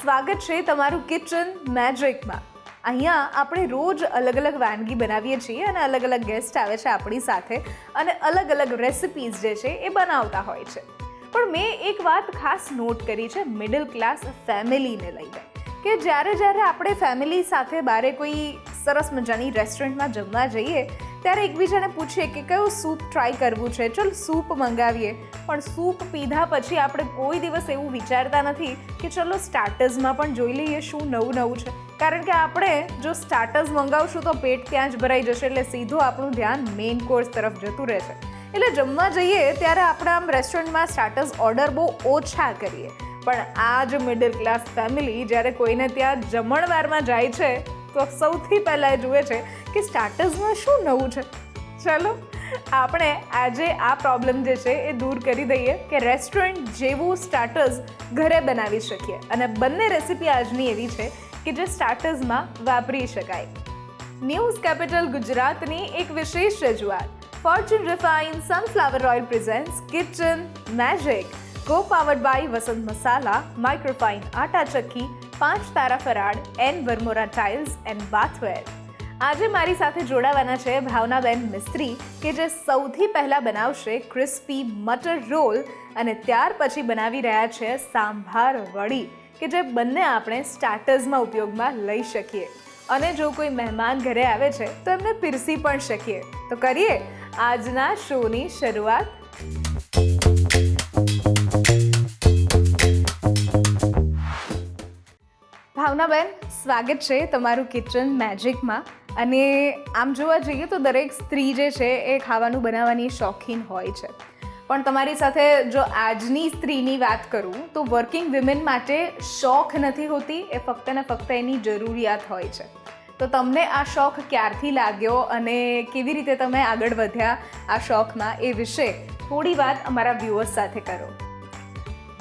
સ્વાગત છે તમારું કિચન મેજિકમાં અહીંયા આપણે રોજ અલગ અલગ વાનગી બનાવીએ છીએ અને અલગ અલગ ગેસ્ટ આવે છે આપણી સાથે અને અલગ અલગ રેસિપીઝ જે છે એ બનાવતા હોય છે. પણ મેં એક વાત ખાસ નોટ કરી છે મિડલ ક્લાસ ફેમિલીને લઈને, કે જ્યારે જ્યારે આપણે ફેમિલી સાથે બારે કોઈ સરસ મજાની રેસ્ટોરન્ટમાં જમવા જઈએ ત્યારે એકબીજાને પૂછીએ કે કયું સૂપ ટ્રાય કરવું છે. ચલ સૂપ મંગાવીએ. પણ સૂપ પીધા પછી આપણે કોઈ દિવસ એવું વિચારતા નથી કે ચલો સ્ટાર્ટર્સમાં પણ જોઈ લઈએ શું નવું નવું છે. કારણ કે આપણે જો સ્ટાર્ટર્સ મંગાવશું તો પેટ ત્યાં જ ભરાઈ જશે એટલે સીધું આપણું ધ્યાન મેઇન કોર્સ તરફ જતું રહેશે એટલે જમવા જઈએ ત્યારે આપણે આમ રેસ્ટોરન્ટમાં સ્ટાર્ટર્સ ઓર્ડર બહુ ઓછા કરીએ. પણ આ જ મિડલ ક્લાસ ફેમિલી જ્યારે કોઈને ત્યાં જમણવારમાં જાય છે તો સૌથી પહેલાં એ જુએ છે કે સ્ટાર્ટર્સમાં શું નવું છે. ચાલો, આપણે આજે આ પ્રોબ્લેમ જે છે એ દૂર કરી દઈએ કે રેસ્ટોરન્ટ જેવું સ્ટાર્ટર્સ ઘરે બનાવી શકીએ. અને બંને રેસીપી આજની એવી છે કે જે સ્ટાર્ટર્સમાં વાપરી શકાય. ન્યૂઝ કેપિટલ ગુજરાતની એક વિશેષ રજૂઆત. Fortune refine sunflower oil presents kitchen magic. Co powered by Vasant Masala, microfine, atta ચક્કી પાંચ તારા ફરાળ N Varmora tiles and bathware આજે મારી સાથે જોડાવાના છે ભાવનાબેન મિસ્ત્રી, કે જે સૌથી પહેલાં બનાવશે ક્રિસ્પી મટર રોલ અને ત્યાર પછી બનાવી રહ્યા છે સાંભાર વડી, કે જે બંને આપણે સ્ટાર્ટર્સમાં ઉપયોગમાં લઈ શકીએ. અને જો કોઈ મહેમાન ઘરે આવે છે, તો એમને પીરસી પણ શકીએ. તો કરીએ આજના શોની શરૂઆત. ભાવનાબેન સ્વાગત છે તમારું કિચન મેજિકમાં અને આમ જોવા જઈએ તો દરેક સ્ત્રી જે છે એ ખાવાનું બનાવવાની શોખીન હોય છે. પણ તમારી સાથે જો આજની સ્ત્રીની વાત કરું, તો વર્કિંગ વિમેન માટે શોખ નથી હોતી, એ ફક્ત ને ફક્ત એની જરૂરિયાત હોય છે. તો તમને આ શોખ ક્યારથી લાગ્યો અને કેવી રીતે તમે આગળ વધ્યા આ શોખમાં એ વિશે થોડી વાત અમારા વ્યુઅર્સ સાથે કરો.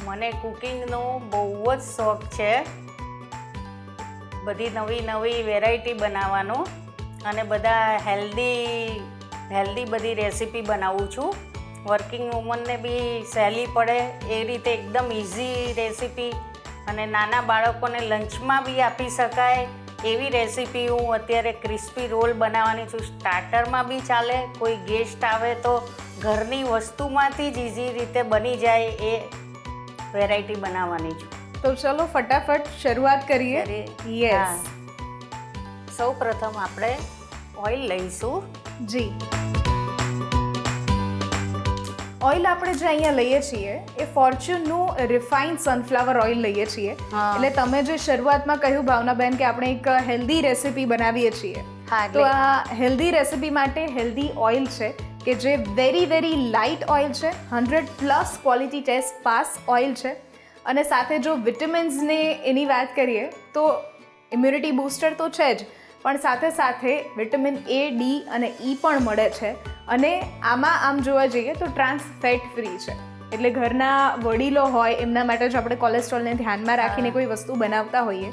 મને કુકિંગનો બહુ જ શોખ છે. બધી નવી નવી વેરાયટી બનાવવાનો અને બધા હેલ્ધી હેલ્ધી બધી રેસીપી બનાવું છું. વર્કિંગ વુમનને બી સહેલી પડે એ રીતે એકદમ ઇઝી રેસીપી અને નાના બાળકોને લંચમાં બી આપી શકાય એવી રેસીપી હું અત્યારે ક્રિસ્પી રોલ બનાવવાની છું. સ્ટાર્ટરમાં બી ચાલે, કોઈ ગેસ્ટ આવે તો ઘરની વસ્તુમાંથી જ ઇઝી રીતે બની જાય એ વેરાયટી બનાવવાની છું. તો ચલો ફટાફટ શરૂઆત કરીએ. યસ સૌ પ્રથમ આપણે ઓઇલ લઈશું. જી. ઓઇલ આપણે જે અહીંયા લઈએ છીએ એ ફોર્ચ્યુનનું રિફાઇન્ડ સનફ્લાવર ઓઇલ લઈએ છીએ. એટલે તમે જે શરૂઆતમાં કહ્યું ભાવનાબેન કે આપણે એક હેલ્ધી રેસીપી બનાવીએ છીએ તો આ હેલ્ધી રેસીપી માટે હેલ્ધી ઓઇલ છે કે જે વેરી વેરી લાઇટ ઓઇલ છે hundred plus quality test pass oil છે અને સાથે જો વિટામિન્સને એની વાત કરીએ તો ઇમ્યુનિટી બૂસ્ટર તો છે જ પણ સાથે સાથે વિટામિન એ ડી અને ઈ પણ મળે છે. અને આમાં આમ જોવા જઈએ તો ટ્રાન્સ ફેટ ફ્રી છે. એટલે ઘરના વડીલો હોય એમના માટે જો આપણે કોલેસ્ટ્રોલને ધ્યાનમાં રાખીને કોઈ વસ્તુ બનાવતા હોઈએ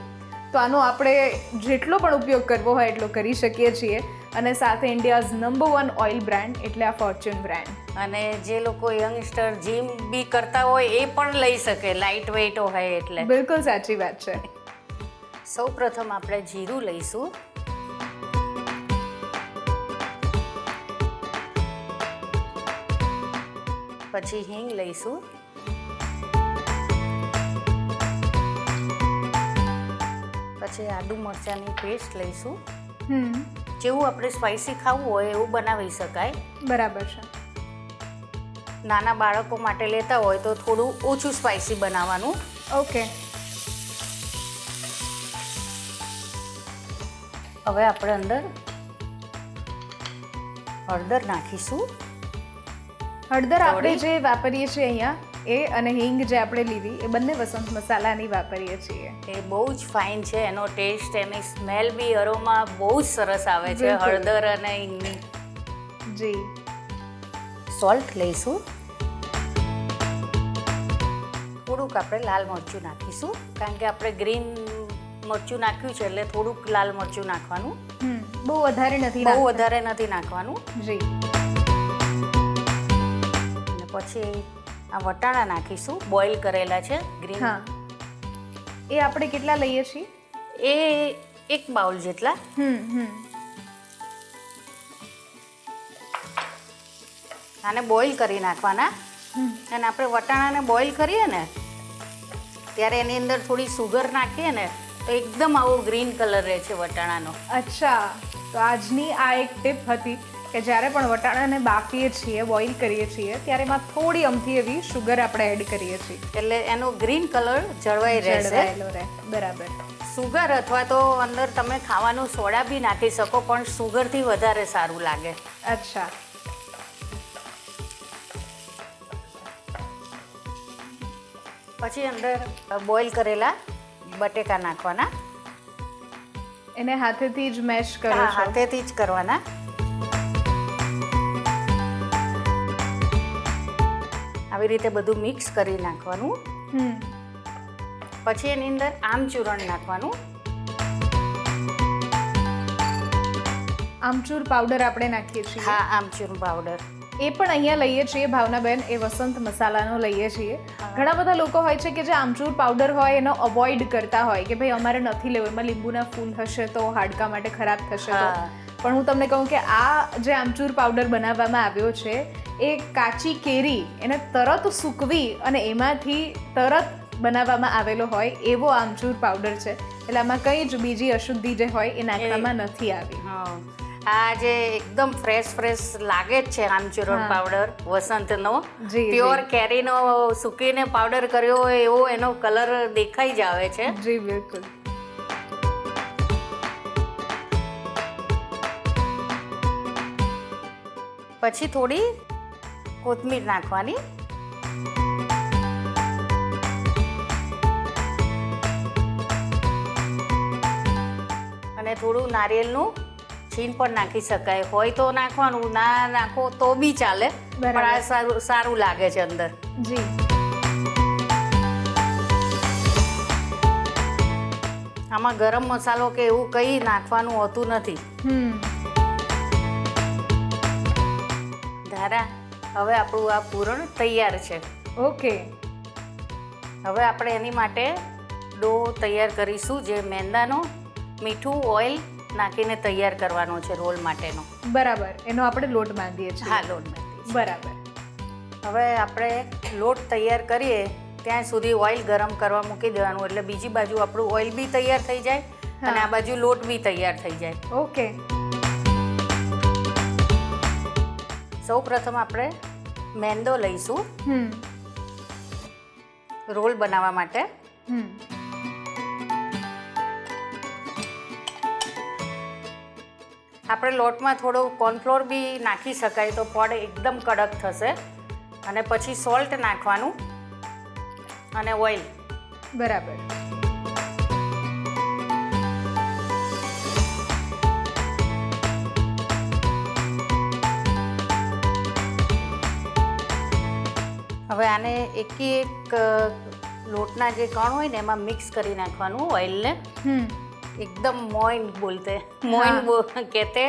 તો આનો આપણે જેટલો પણ ઉપયોગ કરવો હોય એટલો કરી શકીએ છીએ. અને સાથે India's number one oil brand એટલે આ ફોર્ચ્યુન બ્રાન્ડ અને જે લોકો યંગસ્ટર જીમ બી કરતા હોય એ પણ લઈ શકે લાઇટ વેઇટ હોય એટલે. બિલકુલ સાચી વાત છે. સૌ પ્રથમ આપણે જીરું લઈશું. પછી હિંગ લઈશું. પછી આદુ મરચાંની પેસ્ટ લઈશું. હમ. જેવું આપણે સ્પાઇસી ખાવું હોય એવું બનાવી શકાય. બરાબર છે. નાના બાળકો માટે લેતા હોય તો થોડું ઓછું સ્પાઇસી બનાવવાનું. ઓકે. હવે આપણે અંદર હળદર નાખીશું. હળદર આપણે જે વાપરીએ છીએ અહીંયા એ અને હિંગ જે આપણે લીધી એ બંને વસંત મસાલાની વાપરીએ છીએ. એ બહુ જ ફાઇન છે એનો ટેસ્ટ એની સ્મેલ બી અરોમા બહુ જ સરસ આવે છે હળદર અને હિંગની. જી. સોલ્ટ લઈશું. થોડુંક આપણે લાલ મરચું નાખીશું કારણ કે આપણે ગ્રીન મરચું નાખ્યું છે એટલે થોડુંક લાલ મરચું નાખવાનું. બહુ વધારે નથી બહુ વધારે નથી નાખવાનું. જી. પછી આ વટાણા નાખીશું બોઇલ કરેલા છે ગ્રીન હા. એ આપણે કેટલા લઈએ છીએ? એ એક બાઉલ જેટલા. હમ હમ. આને બોઇલ કરી નાખવાના. અને આપણે વટાણાને બોઇલ કરીએ ને ત્યારે એની અંદર થોડી સુગર નાખીએ ને તો એકદમ આવો ગ્રીન કલર રહે છે વટાણાનો. અચ્છા તો આજની આ એક ટીપ હતી કે જ્યારે પણ વટાણાને બાફીએ છીએ બોઇલ કરીએ છીએ ત્યારે એમાં થોડી અમથી એવી શુગર આપણે એડ કરીએ છીએ. એટલે એનો ગ્રીન કલર જળવાઈ રહેશે. રહે. બરાબર. સુગર અથવા તો અંદર તમે ખાવાનું સોડા બી નાખી શકો પણ સુગરથી વધારે સારું લાગે. અચ્છા. પછી અંદર બોઇલ કરેલા બટેકા નાખવાના. એને હાથેથી જ મેશ કરો હાથેથી જ કરવાના. આવી રીતે બધું મિક્સ કરી નાખવાનું. પછી એની અંદર આમચૂરણ નાખવાનું. આમચૂર પાવડર આપણે નાખીએ છીએ. હા આમચૂરણ પાવડર એ પણ અહીંયા લઈએ છીએ ભાવનાબેન એ વસંત મસાલાનો લઈએ છીએ. ઘણા બધા લોકો હોય છે કે જે આમચૂર પાવડર હોય એનો અવોઇડ કરતા હોય કે ભાઈ અમારે નથી લેવું એમાં લીંબુના ફૂલ હશે તો હાડકા માટે ખરાબ થશે તો. પણ હું તમને કહું કે આ જે આમચૂર પાવડર બનાવવામાં આવ્યો છે એ કાચી કેરી એને તરત સૂકવી અને એમાંથી તરત બનાવવામાં આવેલો હોય એવો આમચૂર પાવડર છે. એટલે આમાં કંઈ જ બીજી અશુદ્ધિ જે હોય એ નાખવામાં નથી આવી. આ જે એકદમ ફ્રેશ ફ્રેશ લાગે જ છે આમચૂરણ પાવડર વસંતનો. પ્યોર કેરીનો સૂકીને પાવડર કર્યો હોય એવો એનો કલર દેખાઈ જ આવે છે. જી બિલકુલ. પછી થોડી કોથમીર નાખવાની. અને થોડું નારિયેળનું છીણ પણ નાખી શકાય. હોય તો નાખવાનું ના નાખો તો બી ચાલે. પણ આ સારું સારું લાગે છે અંદર. જી. આમાં ગરમ મસાલો કે એવું કંઈ નાખવાનું હોતું નથી. હમ. ધારા હવે આપણું આ પૂરણ તૈયાર છે. ઓકે. હવે આપણે એની માટે ડો તૈયાર કરીશું જે મેંદાનો મીઠું ઓઇલ નાખીને તૈયાર કરવાનો છે રોલ માટેનો. બરાબર. એનો આપણે લોટ બાંધીએ છીએ. હા લોટ બાંધીએ બરાબર. હવે આપણે લોટ તૈયાર કરીએ ત્યાં સુધી ઓઇલ ગરમ કરવા મૂકી દેવાનું એટલે બીજી બાજુ આપણું ઓઇલ બી તૈયાર થઈ જાય અને આ બાજુ લોટ બી તૈયાર થઈ જાય. ઓકે. સૌ પ્રથમ આપણે મેંદો લઈશું. હમ. રોલ બનાવવા માટે. આપણે લોટમાં થોડો કોર્નફ્લોર બી નાખી શકાય તો પડ એકદમ કડક થશે. અને પછી સોલ્ટ નાખવાનું. અને ઓઇલ. બરાબર. આને એકી એક લોટના જે કણ હોય ને એમાં મિક્સ કરી નાખવાનું ઓઇલને એકદમ મોઇન બોલતે. બો કહેતે.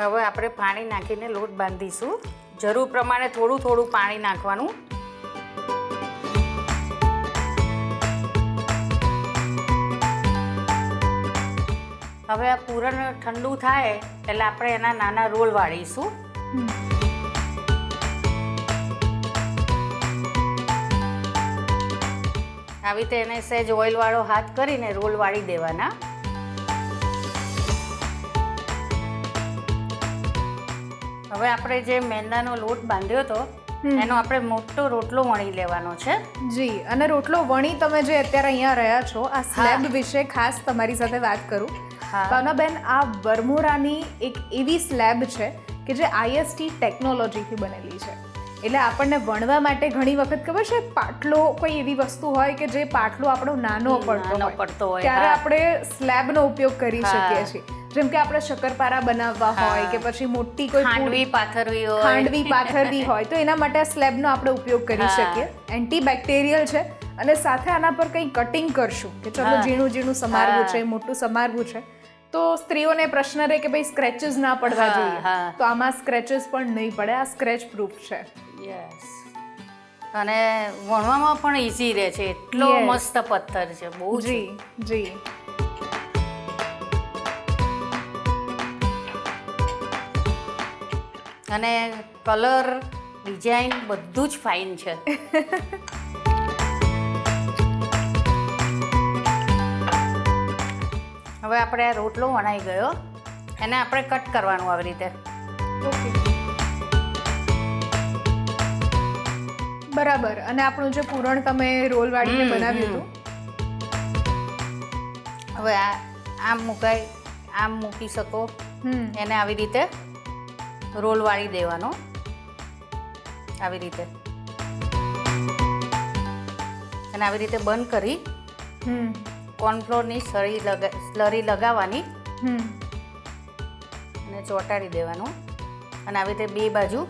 હવે આપણે પાણી નાખીને લોટ બાંધીશું. જરૂર પ્રમાણે થોડું થોડું પાણી નાખવાનું. હવે આ પૂરણ ઠંડુ થાય એટલે આપણે એના નાના રોલ વાળીશું. આવી રીતે એને સહેજ ઓઇલ વાળો હાથ કરીને રોલ વાળી દેવાના. હવે આપણે જે મેંદાનો લોટ બાંધ્યો હતો એનો આપણે મોટો રોટલો વણી લેવાનો છે. જી અને રોટલો વણી તમે જે અત્યારે અહીંયા રહ્યા છો આ સ્લેબ વિશે ખાસ તમારી સાથે વાત કરું. હા. ભાવનાબેન આ વરમોરાની એક એવી સ્લેબ છે કે જે આઈએસટી ટેકનોલોજીથી બનેલી છે. એટલે આપણને વણવા માટે ઘણી વખત ખબર છે પાટલો કોઈ એવી વસ્તુ હોય કે જે પાટલો આપણો નાનો પડતો પડતો હોય, ત્યારે આપણે સ્લેબનો ઉપયોગ કરી શકીએ છીએ. જેમ કે આપણે શક્કરપારા બનાવવા હોય કે પછી મોટી કોઈ ખાંડવી પાથરવી હોય. ખાંડવી પાથરવી હોય તો એના માટે આ સ્લેબનો આપણે ઉપયોગ કરી. શકીએ. એન્ટીબેક્ટેરિયલ છે અને સાથે આના પર કંઈ કટિંગ કરશું કે ચલો ઝીણું ઝીણું સમારવું છે મોટું સમારવું છે તો સ્ત્રીઓને પ્રશ્ન રહે કે ભાઈ સ્ક્રેચીસ ના પડવા જોઈએ. તો આમાં સ્ક્રેચીસ પણ નહીં પડે આ સ્ક્રેચ પ્રૂફ છે. યસ અને વણવામાં પણ ઈઝી રહે છે. એટલો મસ્ત પથ્થર છે બહુ જી. જી અને કલર ડિઝાઇન બધું જ ફાઇન છે. હવે આપણે આ રોટલો વણાઈ ગયો. એને આપણે કટ કરવાનું આવી રીતે. બરાબર. અને આપણું જે પૂરણ તમે રોલ વાળીને બનાવ્યું. હતું. હવે આ આમ મુકાય આમ મૂકી શકો. હમ. એને આવી રીતે રોલ વાળી દેવાનો. આવી રીતે. અને આવી રીતે બંધ કરી. કોર્નફ્લોરની સળી લગા સ્લરી લગાવવાની અને ચોંટાડી દેવાનું. અને આવી રીતે બે બાજુ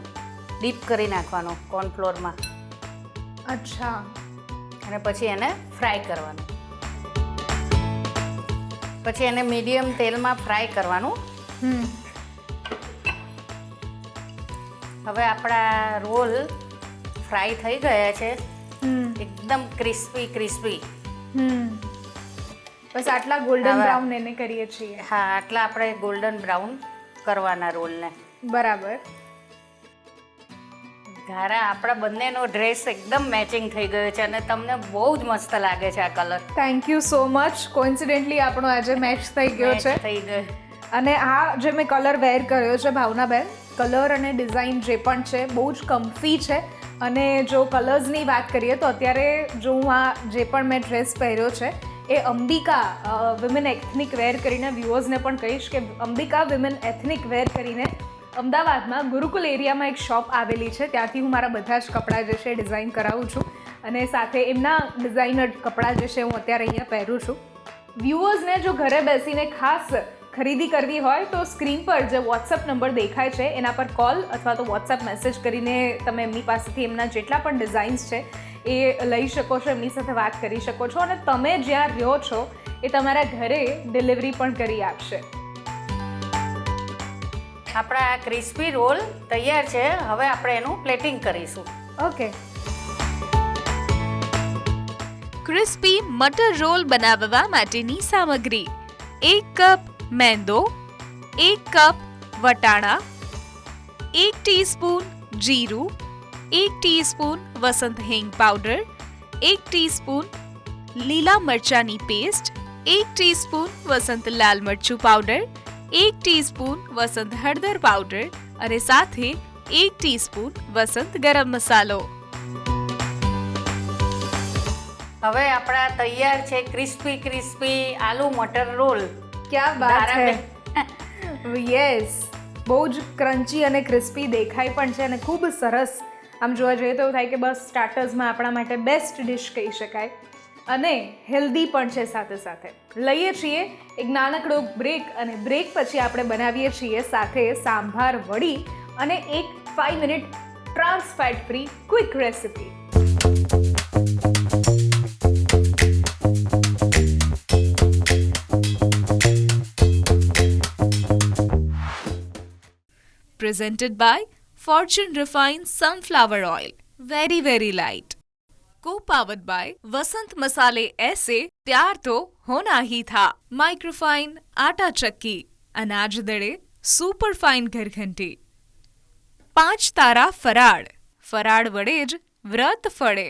ડીપ કરી નાખવાનો કોર્નફ્લોરમાં. અચ્છા. અને પછી એને ફ્રાય કરવાનું. પછી એને મીડિયમ તેલમાં ફ્રાય કરવાનું. હવે આપણા રોલ ફ્રાય થઈ ગયા છે. એકદમ ક્રિસ્પી ક્રિસ્પી. હમ. બસ આટલા ગોલ્ડન બ્રાઉન એને કરીએ છીએ. હા આટલા આપણે ગોલ્ડન બ્રાઉન કરવાના રોલને બરાબર. ઘારા આપણા બંનેનો ડ્રેસ એકદમ મેચિંગ થઈ ગયો છે અને તમને બહુ જ મસ્ત લાગે છે આ colour thank you so much coincidentally આપણો આજે મેચ થઈ ગયો છે. થઈ ગયો. અને આ જે મેં કલર વેર કર્યો છે ભાવનાબેન કલર અને ડિઝાઇન જે પણ છે બહુ જ કમ્ફી છે. અને જો કલર્સની વાત કરીએ તો અત્યારે જો હું આ જે પણ મેં ડ્રેસ પહેર્યો છે એ અંબિકા વિમેન એથનિક વેર કરીને વ્યુઅર્સને પણ કહીશ કે અંબિકા વિમેન એથનિક વેર કરીને અમદાવાદમાં ગુરુકુલ એરિયામાં એક શોપ આવેલી છે. ત્યાંથી હું મારા બધા જ કપડાં જે છે ડિઝાઇન કરાવું છું. અને સાથે એમના ડિઝાઇનર કપડાં જે છે હું અત્યારે અહીંયા પહેરું છું. વ્યુઅર્સને જો ઘરે બેસીને ખાસ ખરીદી કરવી હોય તો સ્ક્રીન પર જે વોટ્સઅપ નંબર દેખાય છે, એના પર કોલ અથવા તો વોટ્સઅપ મેસેજ કરીને તમે એમની પાસેથી એમના જેટલા પણ ડિઝાઇન્સ છે એ લઈ શકો છો એમની સાથે વાત કરી શકો છો અને તમે જ્યાં રહ્યો છો એ તમારા ઘરે ડિલિવરી પણ કરી આપશે. આપણા આ ક્રિસ્પી રોલ તૈયાર છે હવે આપણે એનું પ્લેટિંગ કરીશું. ઓકે ક્રિસ્પી મટર રોલ બનાવવા માટેની સામગ્રી. એક કપ મેંદો એક કપ વટાણા એક ટીસ્પૂન જીરું એક ટીસ્પૂન વસંત હિંગ પાવડર એક ટીસ્પૂન લીલા મરચાની પેસ્ટ એક ટીસ્પૂન વસંત લાલ મરચું પાવડર એક ટીસ્પૂન વસંત હળદર પાવડર અને સાથે એક ટીસ્પૂન વસંત ગરમ મસાલો હવે આપણા તૈયાર છે crispy crispy aloo matar roll. ક્યાં બાત ધારાબેન. યસ બહુ જ ક્રન્ચી અને ક્રિસ્પી દેખાય પણ છે અને ખૂબ સરસ આમ જોવા જઈએ તો એવું થાય કે બસ સ્ટાર્ટર્સમાં આપણા માટે બેસ્ટ ડિશ કહી શકાય. અને હેલ્ધી પણ છે સાથે સાથે. લઈએ છીએ એક નાનકડો બ્રેક અને બ્રેક પછી આપણે બનાવીએ છીએ સાથે સાંભાર વડી અને એક five minute trans free quick recipe presented by Fortune Refined Sunflower Oil. Very, very light. Co-powered by Vasant Masale ऐसे प्यार तो होना ही था माइक्रोफाइन आटा चक्की अनाज दड़े સુપર ફાઇન ઘરઘંટી પાંચ તારા ફરાળ ફરાળ વડે જ વ્રત ફળે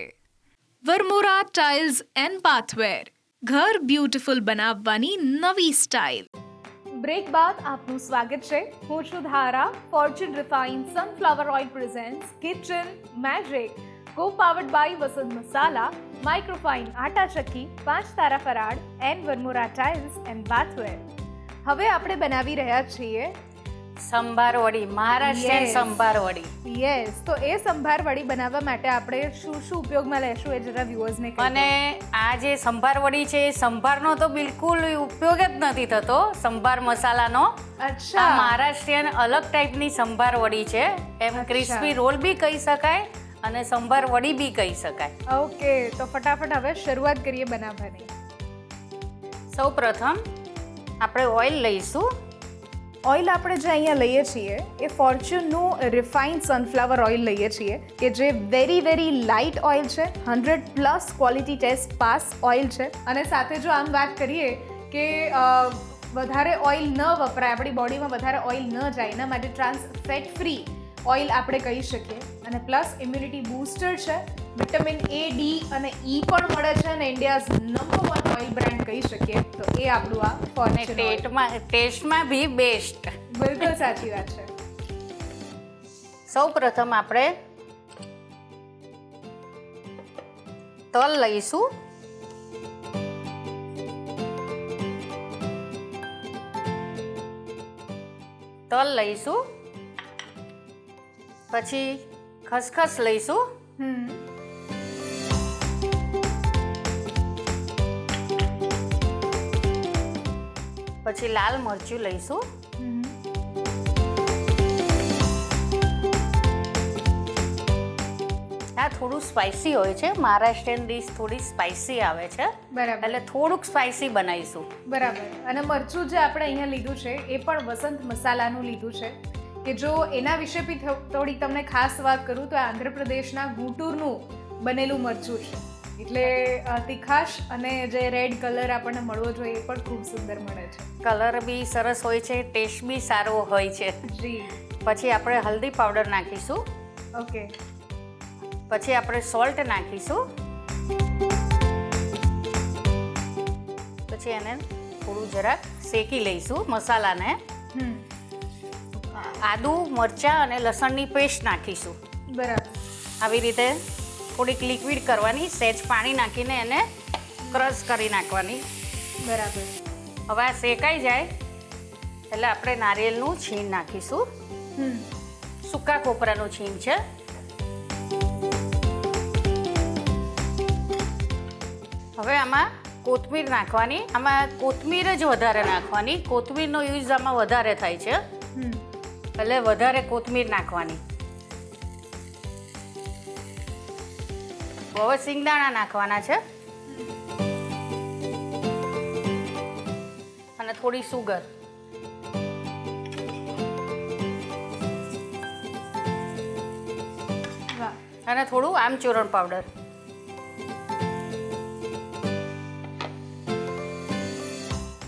વરમોરા ટાઇલ્સ એન્ડ બાથવેર ઘર બ્યુટીફુલ બનાવવાની નવી સ્ટાઇલ બ્રેક બાદ આપનું સ્વાગત છે. હું છું Dhara Fortune refine sunflower oil presents kitchen magic co powered by Vasant Masala microfine આટા ચક્કી પાંચ તારા ફરાડ એન્ડ વનમોરા ટાઇલ્સ એન્ડ બાથવેર હવે આપણે બનાવી રહ્યા છીએ સંભાર વડી મહારાષ્ટ્રીયન Yes. સંભાર વડી યસ તો એ સંભાર વડી બનાવવા માટે આપણે શું શું ઉપયોગમાં લેશું એ જરા વ્યુઅર્સને અને આ જે સંભાર વડી છે એ સંભારનો તો બિલકુલ ઉપયોગ જ નથી થતો. સંભાર મસાલાનો. આ અચ્છા મહારાષ્ટ્રીયન અલગ ટાઈપની સંભાર વડી છે. એમ અચ્છા. ક્રિસ્પી રોલ બી કહી શકાય અને સંભાર વડી બી કહી શકાય. ઓકે તો ફટાફટ હવે શરૂઆત કરીએ બનાવવાની. સૌ પ્રથમ આપણે ઓઇલ લઈશું. ઓઇલ આપણે જે અહીંયા લઈએ છીએ, એ ફોર્ચ્યુનનું રિફાઇન્ડ સનફ્લાવર ઓઇલ લઈએ છીએ, કે જે વેરી વેરી લાઇટ ઓઇલ છે, hundred plus quality test pass oil છે. અને સાથે જો આમ વાત કરીએ કે વધારે ઓઇલ ન વપરાય, આપણી બોડીમાં વધારે ઓઇલ ન જાય, એના માટે ટ્રાન્સ ફેટ ફ્રી ઓઇલ આપણે કહી શકીએ. અને પ્લસ ઇમ્યુનિટી બૂસ્ટર છે, વિટામિન એ, ડી અને ઈ પણ મળે છે અને India's number one oil brand કહી શકીએ તો એ આપણું આ ફોર્ચ્યુન ઓઇલ. ટેસ્ટમાં ટેસ્ટમાં બી બેસ્ટ બિલકુલ સાચી વાત છે. સૌ પ્રથમ આપણે તલ લઈશું. તલ લઈશું. પછી ખસખસ લઈશું. હમ. પછી લાલ મરચું લઈશું. આ થોડું સ્પાઇસી હોય છે. મહારાષ્ટ્રીયન ડીશ થોડી સ્પાઇસી આવે છે. બરાબર. એટલે થોડુંક સ્પાઇસી બનાવીશું. બરાબર. અને મરચું જે આપણે અહીંયા લીધું છે એ પણ વસંત મસાલાનું લીધું છે. કે જો એના વિશે બી થોડી તમને ખાસ વાત કરું તો આંધ્રપ્રદેશના ગુંટૂરનું બનેલું મરચું છે. એટલે તીખાશ અને જે રેડ કલર આપણને મળવો જોઈએ એ પણ ખૂબ સુંદર મળે છે. કલર બી સરસ હોય છે ટેસ્ટ બી સારો હોય છે. જી. પછી આપણે હલ્દી પાવડર નાખીશું. ઓકે. પછી આપણે સોલ્ટ નાખીશું. પછી એને થોડું જરાક શેકી લઈશું મસાલાને. આદુ મરચાં અને લસણની પેસ્ટ નાખીશું. બરાબર. આવી રીતે થોડીક લિક્વિડ કરવાની સહેજ પાણી નાખીને એને ક્રશ કરી નાખવાની. બરાબર. હવે આ શેકાઈ જાય એટલે આપણે નારિયેળનું છીણ નાખીશું. સૂકા કોપરાનું છીણ છે. હવે આમાં કોથમીર નાખવાની આમાં કોથમીર જ વધારે નાખવાની. કોથમીરનો યુઝ આમાં વધારે થાય છે. એટલે વધારે કોથમીર નાખવાની. હવે સિંગદાણા નાખવાના છે. અને થોડી સુગર. અને થોડું આમચૂરણ પાવડર.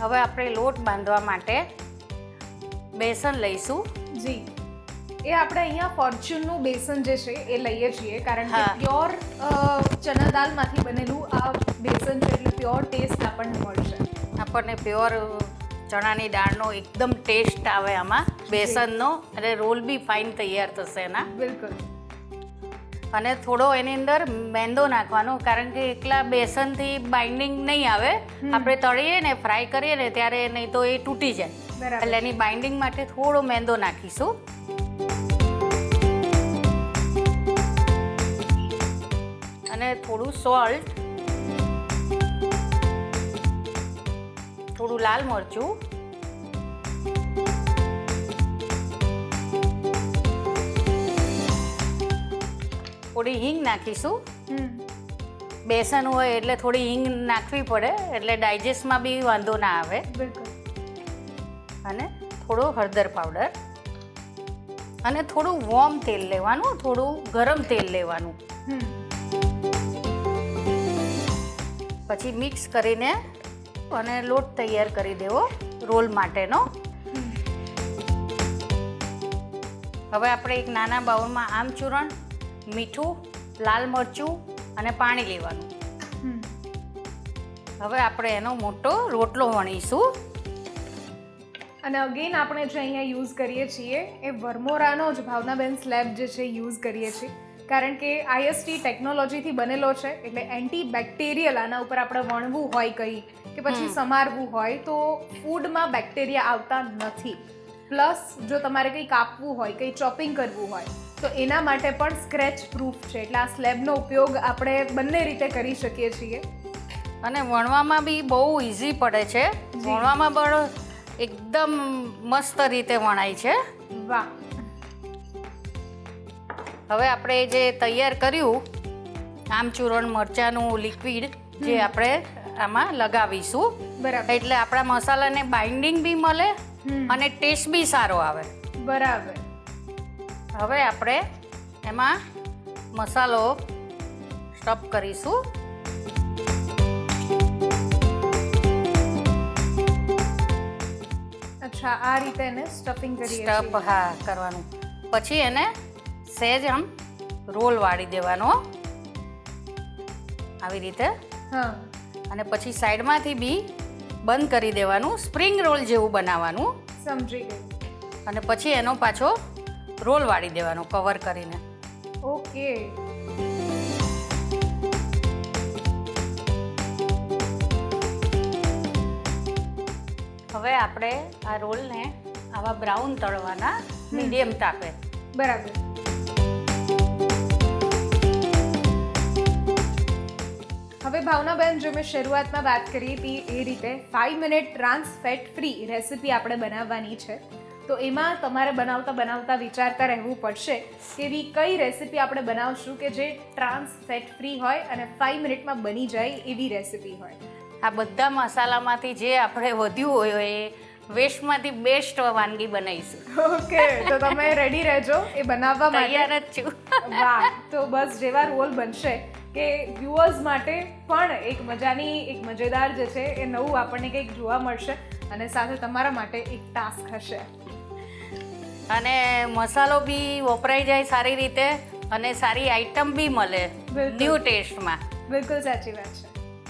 હવે આપણે લોટ બાંધવા માટે બેસન લઈશું. જી. એ આપણે અહીંયા ફોર્ચ્યુનનું બેસન જે છે એ લઈએ છીએ કારણ કે. પ્યોર ચના દાલમાંથી બનેલું આ બેસન છે એટલે પ્યોર ટેસ્ટ આપણને મળશે. આપણને પ્યોર ચણાની દાળનો એકદમ ટેસ્ટ આવે આમાં. બેસનનો અને રોલ બી ફાઇન તૈયાર થશે એના. બિલકુલ. અને થોડો એની અંદર મેંદો નાખવાનો કારણ કે એકલા બેસનથી બાઇન્ડિંગ નહીં આવે. આપણે તળીએ ને ફ્રાય કરીએ ને ત્યારે નહીં તો એ તૂટી જાય. એટલે એની બાઇન્ડિંગ માટે થોડો મેંદો નાખીશું. અને થોડું સોલ્ટ થોડું લાલ મરચું થોડી હિંગ નાખીશું. બેસન હોય એટલે થોડી હિંગ નાખવી પડે એટલે ડાયજેસ્ટમાં બી વાંધો ના આવે. બિલકુલ. અને થોડો હળદર પાવડર અને થોડું વોર્મ તેલ લેવાનું થોડું ગરમ તેલ લેવાનું. પછી મિક્સ કરીને અને લોટ તૈયાર કરી દેવો રોલ માટેનો. હવે આપણે એક નાના બાઉલમાં આમચૂરણ મીઠું, લાલ મરચું અને પાણી લેવાનું. હવે આપણે એનો મોટો રોટલો વણીશું. અને અગેન આપણે જે અહીંયા યુઝ કરીએ છીએ, એ વરમોરાનો જ ભાવનાબેન સ્લેબ જે છે યુઝ કરીએ છીએ. કારણ કે આઈએસટી ટેકનોલોજીથી બનેલો છે એટલે એન્ટી બેક્ટેરિયલ આના ઉપર આપણે વણવું હોય કંઈ કે પછી સમારવું હોય તો ફૂડમાં બેક્ટેરિયા આવતા નથી. પ્લસ જો તમારે કંઈ કાપવું હોય કંઈ ચોપિંગ કરવું હોય તો એના માટે પણ સ્ક્રેચ પ્રૂફ છે. એટલે આ સ્લેબનો ઉપયોગ આપણે બંને રીતે કરી શકીએ છીએ. અને વણવામાં બી બહુ ઇઝી પડે છે. વણવામાં પણ એકદમ મસ્ત રીતે વણાય છે. વાહ. હવે આપણે જે તૈયાર કર્યું આમચૂરણ મરચાંનું લિક્વિડ જે આપણે આમાં લગાવીશું. બરાબર. એટલે આપણા મસાલાને બાઇન્ડિંગ બી મળે અને ટેસ્ટ બી સારો આવે. બરાબર. હવે આપણે એમાં મસાલો સ્ટફ કરીશું. અચ્છા આ રીતે એને સ્ટફિંગ કરીએ સ્ટફ હા કરવાનું. પછી એને સહેજ આમ રોલ વાળી દેવાનો આવી રીતે. હા. અને પછી સાઈડમાંથી બી બંધ કરી દેવાનું સ્પ્રિંગ રોલ જેવું બનાવવાનું. સમજી ગઈ. અને પછી એનો પાછો રોલ વાળી દેવાનો કવર કરીને. ઓકે. હવે આપણે આ રોલને આવા બ્રાઉન તળવાના મીડિયમ તાપે. બરાબર. હવે ભાવનાબેન જો મેં શરૂઆતમાં વાત કરી હતી એ રીતે five minute trans fat free recipe આપણે બનાવવાની છે તો એમાં તમારે બનાવતા બનાવતા વિચારતા રહેવું પડશે કે એવી કઈ રેસીપી આપણે બનાવશું કે જે ટ્રાન્સ ફેટ ફ્રી હોય અને ફાઇવ મિનિટમાં બની જાય એવી રેસીપી હોય. આ બધા મસાલામાંથી જે આપણે વધ્યું હોય એ વેસ્ટમાંથી બેસ્ટ વાનગી બનાવીશું. ઓકે તો તમે રેડી રહેજો એ બનાવવા માટે. તૈયાર જ છું. વાહ તો બસ જેવા રોલ બનશે. કે વ્યુઅર્સ માટે પણ એક મજાની એક મજેદાર જે છે એ નવું આપણને કંઈક જોવા મળશે અને સાથે તમારા માટે એક ટાસ્ક હશે. અને મસાલો બી વપરાઈ જાય સારી રીતે અને સારી આઈટમ બી મળે. ન્યૂ ટેસ્ટમાં બિલકુલ સાચી વાત છે.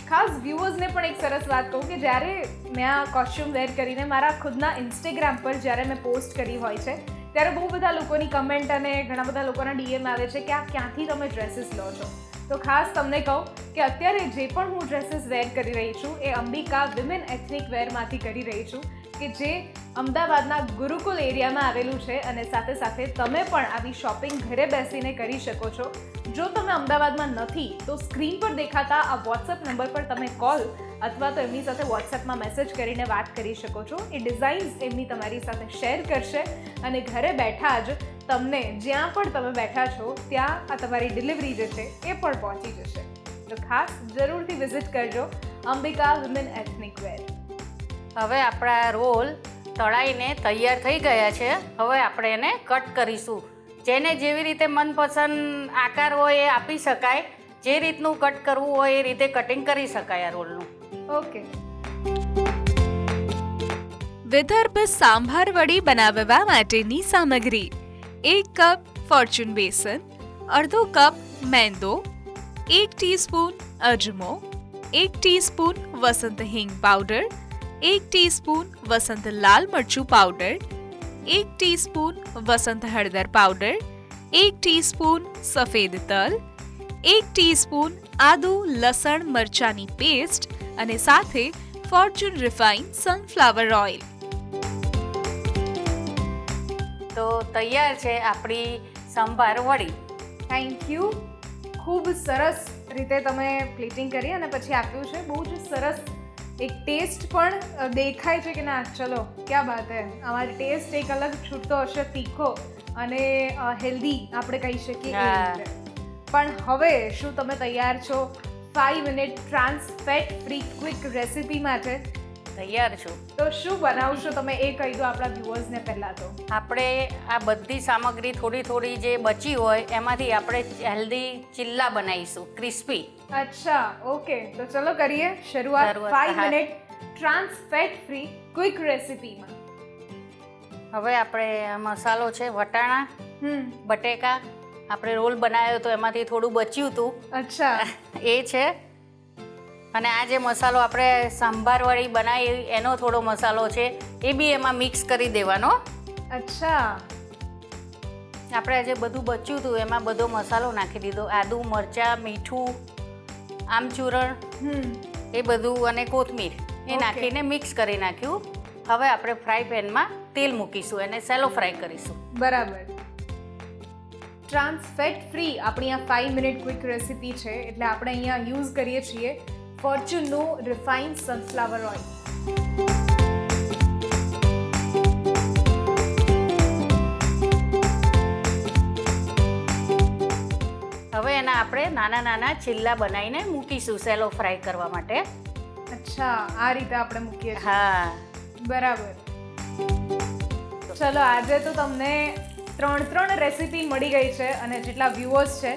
ખાસ વ્યુઅર્સને પણ એક સરસ વાત કહું કે જ્યારે મેં આ કોસ્ચ્યુમ વેર કરીને મારા ખુદના ઇન્સ્ટાગ્રામ પર જ્યારે મેં પોસ્ટ કરી હોય છે ત્યારે બહુ બધા લોકોની કમેન્ટ અને ઘણા બધા લોકોના ડીએમ આવે છે કે આ ક્યાંથી તમે ડ્રેસીસ લો છો? તો ખાસ તમને કહું કે અત્યારે જે પણ હું ડ્રેસીસ વેર કરી રહી છું, એ અંબિકા વિમેન એથનિક વેરમાંથી કરી રહી છું, કે જે અમદાવાદના ગુરુકુલ એરિયામાં આવેલું છે અને સાથે સાથે તમે પણ આવી શોપિંગ ઘરે બેસીને કરી શકો છો. જો તમે અમદાવાદમાં નથી, તો સ્ક્રીન પર દેખાતા આ વોટ્સએપ નંબર પર તમે કોલ અથવા તો એમની સાથે વોટ્સએપમાં મેસેજ કરીને વાત કરી શકો છો. એ ડિઝાઇન્સ એમની તમારી સાથે શેર કરશે અને ઘરે બેઠા જ તમને જ્યાં પણ તમે બેઠા છો ત્યાં આ તમારી ડિલિવરી જે છે એ પણ પહોંચી જશે. તો ખાસ જરૂરથી વિઝિટ કરજો અંબિકા વુમેન એથનિક વેર હવે આપણા રોલ તળાઈને તૈયાર થઈ ગયા છે. હવે આપણે એને કટ કરીશું. જેને જેવી રીતે મનપસંદ આકાર હોય એ આપી શકાય. જે રીતનું કટ કરવું હોય એ રીતે કટિંગ કરી શકાય આ રોલનું. ઓકે વિદર્ભ સાંભાર વડી બનાવવા માટેની સામગ્રી. એક કપ ફોર્ચ્યુન બેસન અડધો કપ મેંદો એક ટીસ્પૂન અજમો એક ટીસ્પૂન વસંત હિંગ પાવડર એક ટીસ્પૂન વસંત લાલ મરચું પાવડર એક ટીસ્પૂન વસંત હળદર પાવડર એક ટીસ્પૂન સફેદ તલ એક ટીસ્પૂન આદુ લસણ મરચાની પેસ્ટ અને સાથે ફોર્ચ્યુન રિફાઇન સનફ્લાવર ઓઇલ તો તૈયાર છે આપણી સંભાર વડી. થેન્ક યુ ખૂબ સરસ રીતે તમે પ્લેટિંગ કરી અને પછી આપ્યું છે. બહુ જ સરસ એક ટેસ્ટ પણ દેખાય છે કે ના? ચલો ક્યાં બાત હે? અમારી ટેસ્ટ એક અલગ છૂટતો હશે તીખો અને હેલ્ધી આપણે કહી શકીએ પણ હવે શું તમે તૈયાર છો? Five minute trans fat free quick recipe માટે. તૈયાર છું. તો શું બનાવશો તમે? એ કહી દો આપણા વ્યુઅર્સને પહેલાં તો. આપણે આ બધી સામગ્રી થોડી થોડી જે બચી હોય એમાંથી આપણે હેલ્ધી ચિલ્લા બનાવીશું ક્રિસ્પી અચ્છા ઓકે. તો ચલો કરીએ શરૂઆત. Five minute trans fat free quick રેસીપીમાં હવે આપણે મસાલો છે વટાણા હમ. બટેકા. આપણે રોલ બનાવ્યો તો એમાંથી થોડું બચ્યું હતું અચ્છા. એ છે. અને આ જે મસાલો આપણે સાંભારવાળી બનાવી એનો થોડો મસાલો છે એ બી એમાં મિક્સ કરી દેવાનો. અચ્છા. આપણે જે બધું બચ્યું હતું એમાં બધો મસાલો નાખી દીધો. આદુ મરચાં મીઠું આમચૂરણ એ બધું અને કોથમીર એ નાખીને મિક્સ કરી નાખ્યું. હવે આપણે ફ્રાય પેનમાં તેલ મૂકીશું અને સેલો ફ્રાય કરીશું. બરાબર. ટ્રાન્સ ફેટ ફ્રી આપણી આ ફાઈવ મિનિટ ક્વિક રેસીપી છે એટલે આપણે અહીંયા યુઝ કરીએ છીએ. ફોર્ચ્યુનનું રિફાઇન્ડ સનફ્લાવર ઓઇલ હવે એના આપણે નાના નાના ચીલ્લા બનાવીને મૂકીશું સેલો ફ્રાય કરવા માટે. અચ્છા આ રીતે આપણે મૂકીએ હા. બરાબર. ચલો આજે તો તમને ત્રણ ત્રણ રેસીપી મળી ગઈ છે અને જેટલા વ્યુઅર્સ છે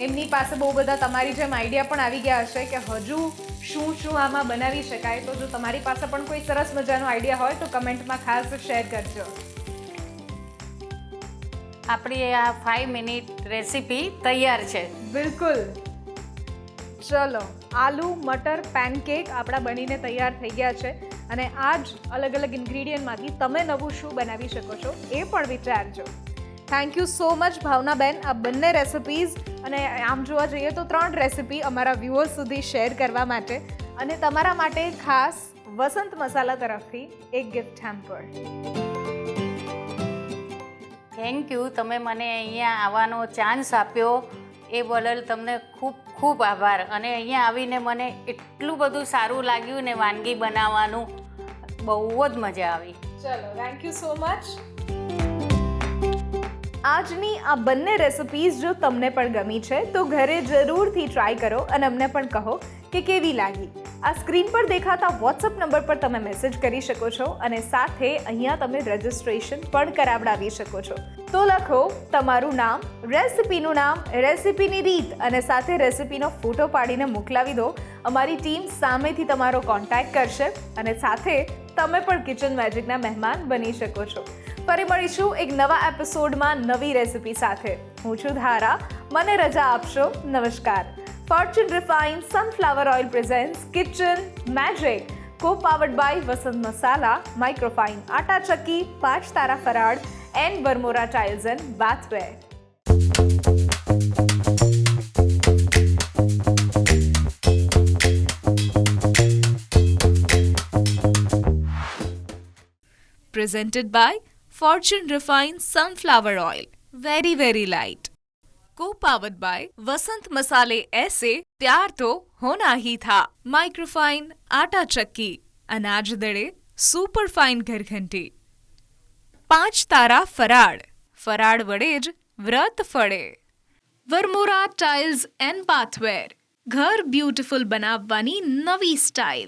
એમની પાસે બહુ બધા તમારી જેમ આઈડિયા પણ આવી ગયા હશે કે હજુ શું શું આમાં બનાવી શકાય. તો જો તમારી પાસે પણ કોઈ સરસ મજાનો આઈડિયા હોય તો કમેન્ટમાં ખાસ શેર કરજો. આપણી આ ફાઈવ મિનિટ રેસીપી તૈયાર છે. બિલકુલ. ચલો આલુ મટર પેનકેક આપણા બનીને તૈયાર થઈ ગયા છે. અને આ જ અલગ અલગ ઇન્ગ્રીડિયન્ટમાંથી તમે નવું શું બનાવી શકો છો એ પણ વિચારજો. Thank you so much Bhavnaben આ બંને રેસિપીઝ અને આમ જોવા જઈએ તો ત્રણ રેસિપી અમારા વ્યુઅર્સ સુધી શેર કરવા માટે. અને તમારા માટે ખાસ વસંત મસાલા તરફથી એક ગિફ્ટ હેમ્પર થેન્ક યુ તમે મને અહીંયા આવવાનો ચાન્સ આપ્યો. એ બદલ તમને ખૂબ ખૂબ આભાર. અને અહીંયા આવીને મને એટલું બધું સારું લાગ્યું ને વાનગી બનાવવાનું. બહુ જ મજા આવી. ચલો થેન્ક યુ સો મચ આજની આ બંને રેસિપીઝ જો તમને પણ ગમી છે, તો ઘરે જરૂરથી ટ્રાય કરો અને અમને પણ કહો કે કેવી લાગી? આ સ્ક્રીન પર દેખાતા વોટ્સઅપ નંબર પર તમે મેસેજ કરી શકો છો અને સાથે અહીંયા તમે રજિસ્ટ્રેશન પણ કરાવડાવી શકો છો. તો લખો, તમારું નામ, રેસિપીનું નામ, રેસિપીની રીત અને સાથે રેસિપીનો ફોટો પાડીને મોકલાવી દો. અમારી ટીમ સામેથી તમારો કોન્ટેક્ટ કરશે અને સાથે તમે પણ કિચન મેજિકના મહેમાન બની શકો છો. ફરી મળીશું એક નવા એપિસોડમાં નવી રેસિપી સાથે. હું છું ધારા. મને રજા આપશો. નમસ્કાર. Fortune Refined Sunflower Oil presents Kitchen Magic, co powered by Vasant Masala, Microfine Atta Chakki, Pach Tara Farad, and Vermora Tiles and Bathware. Presented by Fortune Refined Sunflower Oil. Very, very light. Co-powered by Vasant Masale ऐसे प्यार तो होना ही था microfine आटा चक्की अनाज दड़े super fine ઘરઘંટી પાંચ તારા ફરાળ ફરાળ વડે જ વ્રત ફળે વરમોરા ટાઇલ્સ એન્ડ બાથવેર ઘર બ્યુટીફુલ બનાવવાની નવી સ્ટાઇલ